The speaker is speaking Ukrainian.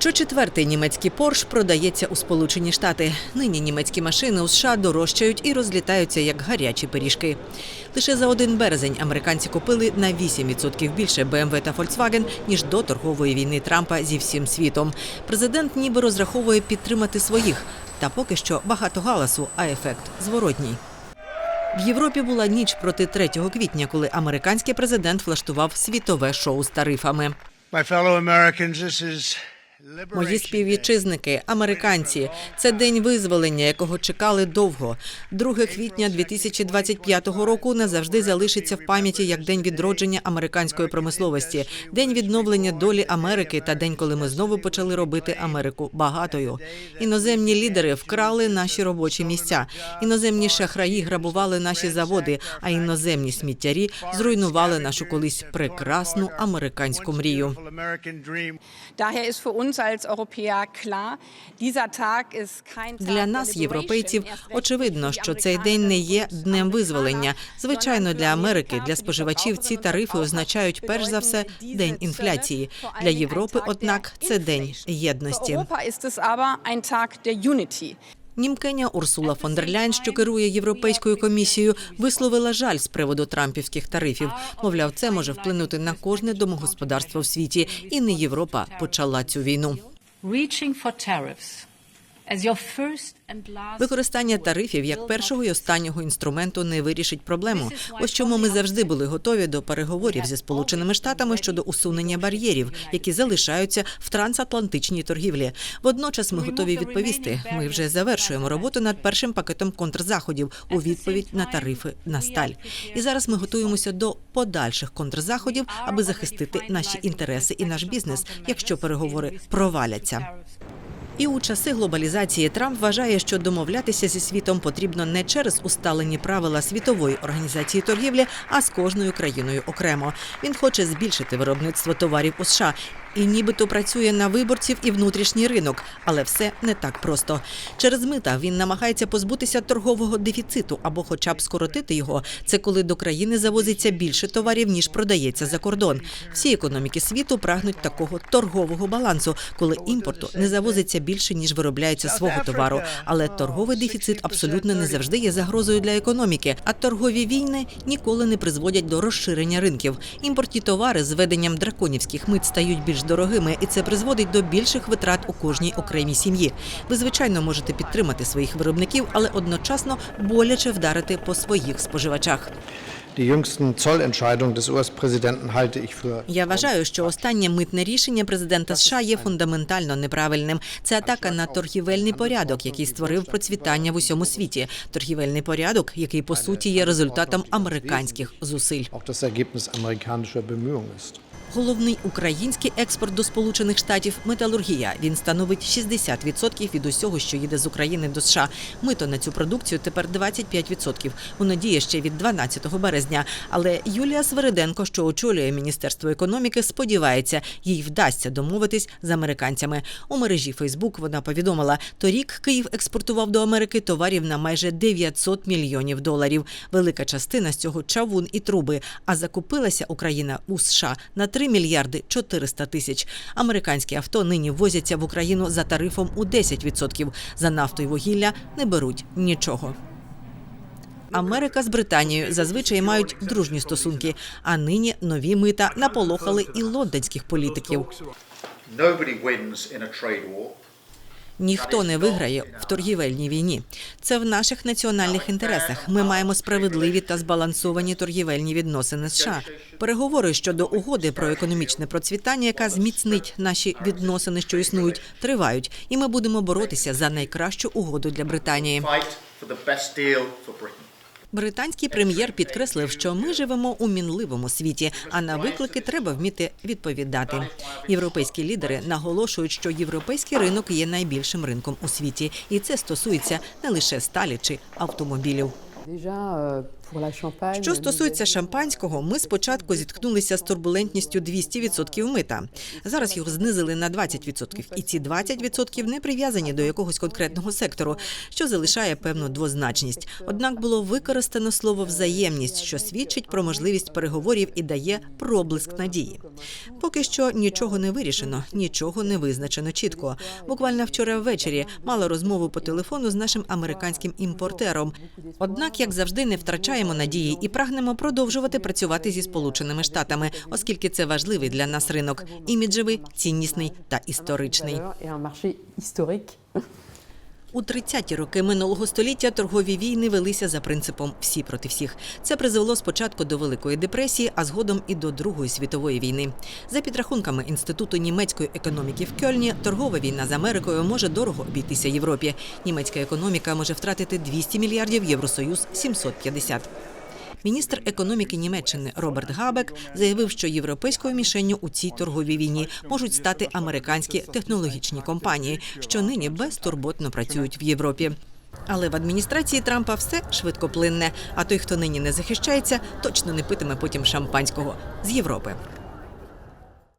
Щочетвертий німецький Порш продається у Сполучені Штати. Нині німецькі машини у США дорожчають і розлітаються як гарячі пиріжки. Лише за один березень американці купили на 8% більше BMW та Volkswagen, ніж до торгової війни Трампа зі всім світом. Президент ніби розраховує підтримати своїх. Та поки що багато галасу, а ефект зворотній. В Європі була ніч проти 3 квітня, коли американський президент влаштував світове шоу з тарифами. My fellow Americans, this is Мої співвітчизники, американці, це день визволення, якого чекали довго. 2 квітня 2025 року назавжди залишиться в пам'яті як день відродження американської промисловості, день відновлення долі Америки та день, коли ми знову почали робити Америку багатою. Іноземні лідери вкрали наші робочі місця. Іноземні шахраї грабували наші заводи, а іноземні сміттярі зруйнували нашу колись прекрасну американську мрію. Для нас, європейців, очевидно, що цей день не є днем визволення. Звичайно, для Америки, для споживачів ці тарифи означають перш за все день інфляції. Для Європи, однак, це день єдності. Німкеня Урсула фон дер Ляйн, що керує європейською комісією, висловила жаль з приводу трампівських тарифів. Мовляв, це може вплинути на кожне домогосподарство в світі, і не Європа почала цю війну. Використання тарифів як першого і останнього інструменту не вирішить проблему. Ось чому ми завжди були готові до переговорів зі сполученими штатами щодо усунення бар'єрів, які залишаються в трансатлантичній торгівлі. Водночас ми готові відповісти. Ми вже завершуємо роботу над першим пакетом контрзаходів у відповідь на тарифи на сталь. І зараз ми готуємося до подальших контрзаходів, аби захистити наші інтереси і наш бізнес, якщо переговори проваляться. І у часи глобалізації Трамп вважає, що домовлятися зі світом потрібно не через усталені правила світової організації торгівлі, а з кожною країною окремо. Він хоче збільшити виробництво товарів у США. І нібито працює на виборців і внутрішній ринок, але все не так просто. Через мита він намагається позбутися торгового дефіциту або, хоча б скоротити його. Це коли до країни завозиться більше товарів ніж продається за кордон. Всі економіки світу прагнуть такого торгового балансу, коли імпорту не завозиться більше ніж виробляється свого товару. Але торговий дефіцит абсолютно не завжди є загрозою для економіки. А торгові війни ніколи не призводять до розширення ринків. Імпортні товари з введенням драконівських мит стають більш дорогими, і це призводить до більших витрат у кожній окремій сім'ї. Ви звичайно можете підтримати своїх виробників, але одночасно боляче вдарити по своїх споживачах. Я вважаю, що останнє митне рішення президента США є фундаментально неправильним. Це атака на торгівельний порядок, який створив процвітання в усьому світі. Торгівельний порядок, який по суті є результатом американських зусиль. Головний український експорт до Сполучених Штатів металургія. Він становить 60% від усього, що їде з України до США. Мито на цю продукцію тепер 25%. Воно діє ще від 12 березня. Але Юлія Свериденко, що очолює Міністерство економіки, сподівається, їй вдасться домовитись з американцями. У мережі Фейсбук вона повідомила, торік Київ експортував до Америки товарів на майже 900 мільйонів доларів. Велика частина з цього чавун і труби. А закупилася Україна у США на 3 мільярди 400 тисяч. Американські авто нині возяться в Україну за тарифом у 10%. За нафту і вугілля не беруть нічого. Америка з Британією зазвичай мають дружні стосунки, а нині нові мита наполохали і лондонських політиків. Ніхто не виграє в торгівельній війні. Це в наших національних інтересах. Ми маємо справедливі та збалансовані торгівельні відносини США. Переговори щодо угоди про економічне процвітання, яка зміцнить наші відносини, що існують, тривають, і ми будемо боротися за найкращу угоду для Британії. Британський прем'єр підкреслив, що ми живемо у мінливому світі, а на виклики треба вміти відповідати. Європейські лідери наголошують, що європейський ринок є найбільшим ринком у світі, і це стосується не лише сталі чи автомобілів. Що стосується шампанського, ми спочатку зіткнулися з турбулентністю 200% мита. Зараз його знизили на 20%. І ці 20% не прив'язані до якогось конкретного сектору, що залишає певну двозначність. Однак було використано слово взаємність, що свідчить про можливість переговорів і дає проблиск надії. Поки що нічого не вирішено, нічого не визначено чітко. Буквально вчора ввечері мала розмову по телефону з нашим американським імпортером. Однак, як завжди, не втрачаємо надії і прагнемо продовжувати працювати зі сполученими штатами, оскільки це важливий для нас ринок іміджевий, ціннісний та історичний. У 30-ті роки минулого століття торгові війни велися за принципом всі проти всіх. Це призвело спочатку до Великої депресії, а згодом і до Другої світової війни. За підрахунками інституту німецької економіки в Кьольні, торгова війна з Америкою може дорого обійтися Європі. Німецька економіка може втратити 200 мільярдів, Євросоюз 750. Міністр економіки Німеччини Роберт Габек заявив, що європейською мішенню у цій торговій війні можуть стати американські технологічні компанії, що нині безтурботно працюють в Європі. Але в адміністрації Трампа все швидкоплинне. А той, хто нині не захищається, точно не питиме потім шампанського з Європи.